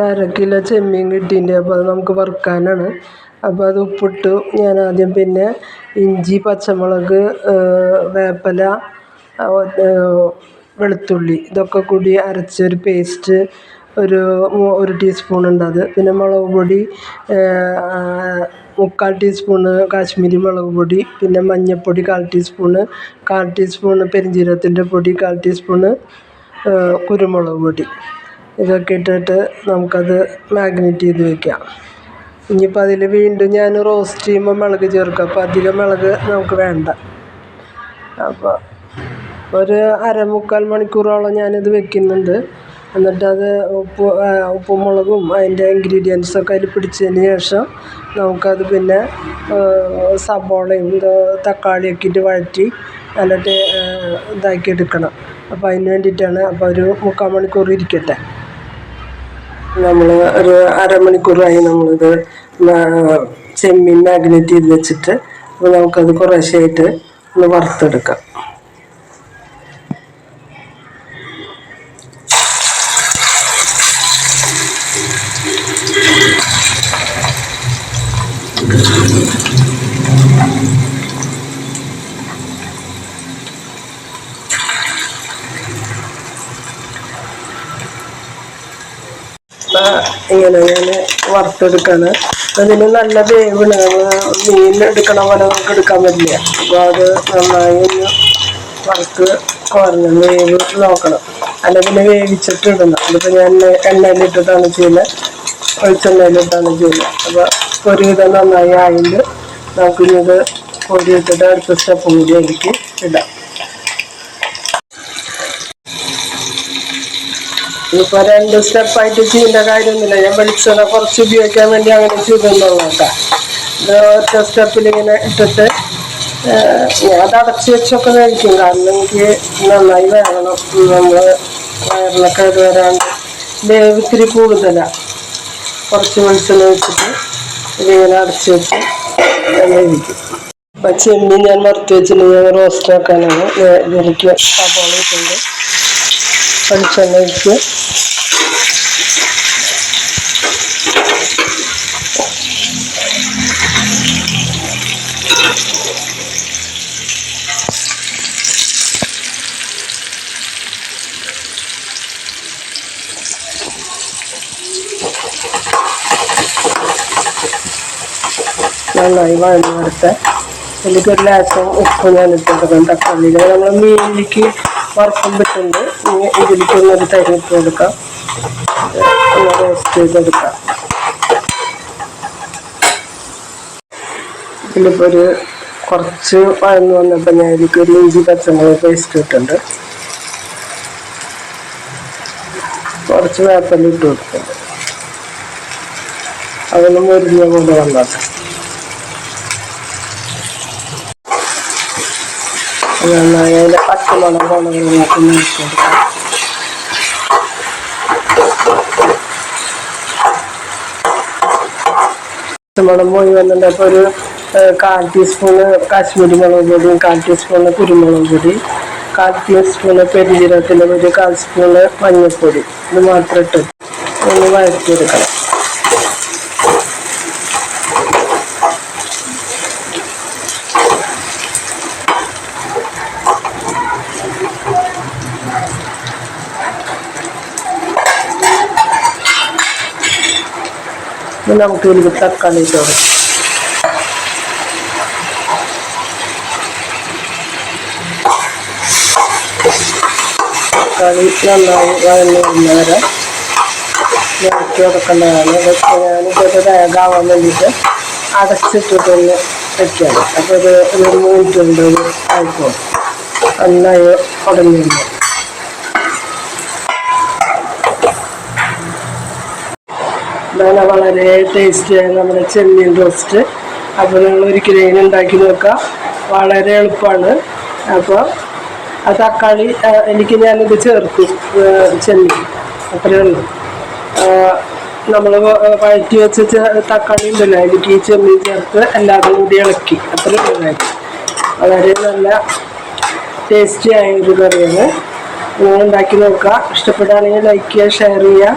അര കിലോ ചെമ്മീൻ കിട്ടിയിട്ടുണ്ട്. അപ്പോൾ അത് നമുക്ക് വറുക്കാനാണ്. അപ്പോൾ അത് ഉപ്പിട്ടു ഞാൻ ആദ്യം പിന്നെ ഇഞ്ചി പച്ചമുളക് വേപ്പില വെളുത്തുള്ളി ഇതൊക്കെ കൂടി അരച്ചൊരു പേസ്റ്റ് ഒരു ഒരു ടീസ്പൂൺ ഉണ്ട് അത്. പിന്നെ മുളക് പൊടി മുക്കാൽ ടീസ്പൂൺ കാശ്മീരി മുളക് പൊടി പിന്നെ മഞ്ഞൾപ്പൊടി കാൽ ടീസ്പൂണ് കാൽ ടീസ്പൂൺ പെരുംജീരകത്തിന്റെ പൊടി കാൽ ടീസ്പൂണ് കുരുമുളക് പൊടി. ഇതൊക്കെ ഇട്ടിട്ട് നമുക്കത് മാഗ്നെറ്റ് ചെയ്ത് വയ്ക്കാം ഇനിയിപ്പോൾ അതിൽ വീണ്ടും ഞാൻ റോസ്റ്റ് ചെയ്യുമ്പോൾ മുളക് ചേർക്കും. അപ്പോൾ അധികം മുളക് നമുക്ക് വേണ്ട. അപ്പോൾ ഒരു അരമുക്കാൽ മണിക്കൂറോളം ഞാനിത് വെക്കുന്നുണ്ട്. എന്നിട്ടത് ഉപ്പ് ഉപ്പും മുളകും അതിന്റെ ഇൻഗ്രീഡിയൻസൊക്കെ അതിൽ പിടിച്ചതിന് ശേഷം നമുക്കത് പിന്നെ സബോളയും തക്കാളിയൊക്കെ ഇട്ട് വഴറ്റി നല്ല ഇതാക്കി എടുക്കണം അപ്പോൾ അതിന് വേണ്ടിയിട്ടാണ് അപ്പോൾ ഒരു മുക്കാൽ മണിക്കൂർ ഇരിക്കട്ടെ. നമ്മൾ ഒരു അരമണിക്കൂറായി നമ്മളിത് ചെമ്മീൻ മാഗ്നറ്റ് ചെയ്ത് വെച്ചിട്ട് അപ്പോൾ നമുക്കത് കുറേശ്ശെയായിട്ട് ഒന്ന് വറുത്തെടുക്കാം. ഇങ്ങനെ ഞാൻ വറുത്തെടുക്കാണ്. അതിന് നല്ല വേവണ്. മീൻ എടുക്കണ പോലെ നമുക്ക് എടുക്കാൻ പറ്റില്ല. അപ്പോൾ അത് നന്നായി ഒന്ന് വറുത്ത് കുറഞ്ഞ വേവ് നോക്കണം. അല്ലെങ്കിൽ പിന്നെ വേവിച്ചിട്ട് ഇടണം. അതിപ്പോൾ ഞാൻ എണ്ണയിലിട്ടിട്ടാണ് ചെയ്യുന്നത് വെളിച്ചെണ്ണയിലിട്ടാണ് ചെയ്യുന്നത് അപ്പോൾ പൊരിവിധം നന്നായി ആയിട്ട് നമുക്കിനി ഇത് പൊരിയിട്ടിട്ട് അടുത്ത സ്റ്റെപ്പും കൂടി എനിക്ക് ഇടാം. ഇപ്പൊ രണ്ട് സ്റ്റെപ്പായിട്ട് ചെയ്യേണ്ട കാര്യമൊന്നുമില്ല. ഞാൻ വെളിച്ചെണ്ണ കുറച്ച് ഉപയോഗിക്കാൻ വേണ്ടി അങ്ങനെ ഇത് ഒറ്റ സ്റ്റെപ്പിൽ ഇങ്ങനെ ഇട്ടിട്ട് ഞാൻ അത് അടച്ച് വെച്ചൊക്കെ കഴിക്കും. കാരണം എനിക്ക് നന്നായി വേണം. നമ്മൾ വയറിലൊക്കെ ഇത് വരാണ്ട് വേവ് ഇത്തിരി കൂടുതലാണ് കുറച്ച് വെളിച്ചെണ്ണ വെച്ചിട്ട് ഇതിങ്ങനെ അടച്ച് വെച്ച് വേവിക്കും. അപ്പം ചെമ്മീൻ ഞാൻ വറുത്ത് വെച്ചിട്ട് ഞാൻ റോസ്റ്റ് ആക്കാനാണ്. ഇതിലേക്ക് സബോള ഇട്ടുണ്ട് വെളിച്ചെണ്ണ ഒഴിച്ച് നന്നായി വഴഞ്ഞു കൊടുത്ത് അതിലേക്ക് ഒരു ലേശം ഉപ്പ് ഞാൻ ഇട്ടിട്ടുണ്ട് തക്കാളിയിൽ നമ്മൾ മീനിലേക്ക് വറുക്കുമ്പിട്ടുണ്ട് ഇതിലേക്ക് ഒന്നൊരു തരി ഇട്ട് കൊടുക്കാം. ഒന്ന് റോസ്റ്റ് ചെയ്തെടുക്കാം ഇതിലിപ്പോൾ ഒരു കുറച്ച് വഴന്ന് വന്നപ്പോൾ ഞാൻ ഇതിലേക്ക് ഒരു ഇഞ്ചി പച്ചമുളക് പേസ്റ്റ് ഇട്ടുണ്ട് കുറച്ച് വേപ്പല ഇട്ട് കൊടുക്കുന്നുണ്ട് അതൊന്നും മുരിഞ്ഞ കൊണ്ട് വന്നാട്ടെ. അതിന്റെ പച്ചമുളക് മുളകുകളൊക്കെ നോക്കി കൊടുക്കാം. പച്ചമുളക് പോയി വന്നിട്ട് അപ്പോൾ ഒരു കാൽ ടീസ്പൂണ് കാശ്മീരി മുളക് പൊടിയും കാൽ ടീസ്പൂണ് കുരുമുളക് പൊടി കാൽ ടീസ്പൂണ് പെരുജീരകത്തിന്റെ ഒരു കാൽ സ്പൂണ് മഞ്ഞൾപ്പൊടി. ഇത് മാത്രം ഇട്ട് ഒന്ന് വഴറ്റിയെടുക്കണം. നമുക്ക് ഇതിലേക്ക് തക്കാളി ഇട്ട് കൊടുക്കാം തക്കാളി നന്നായി വഴന്ന് വരുന്നവരെ ഇറക്കി കൊടുക്കേണ്ടതാണ് ഇതൊക്കെ ഇത് വേഗാവാൻ വേണ്ടിയിട്ട് അടച്ചിട്ടിട്ടൊന്ന് വെക്കുകയാണ് അപ്പോൾ ഇത് ഒരു മിനിറ്റ് ആയിക്കോട്ടെ ഒരു നന്നായി ഉടഞ്ഞിരുന്നു ഇതാണ് വളരെ ടേസ്റ്റിയായ നമ്മുടെ ചെമ്മീൻ റോസ്റ്റ് അപ്പോൾ നിങ്ങൾ ഒരിക്കലും ഇങ്ങനെ ഉണ്ടാക്കി നോക്കുക വളരെ എളുപ്പമാണ്. അപ്പോൾ ആ തക്കാളി എനിക്ക് ഞാനിത് ചേർക്കും ചെമ്മീൻ. അത്രയേ ഉള്ളൂ. നമ്മൾ വഴറ്റി വെച്ച തക്കാളി ഉണ്ടല്ലോ എനിക്ക് ഈ ചെമ്മീൻ ചേർത്ത് എല്ലാവരും കൂടി ഇളക്കി. അത്ര വളരെ നല്ല ടേസ്റ്റി ആയ ഒരു കറിയാണ്. നിങ്ങൾ ഉണ്ടാക്കി നോക്കുക. ഇഷ്ടപ്പെടുകയാണെങ്കിൽ ലൈക്ക് ചെയ്യുക ഷെയർ ചെയ്യുക.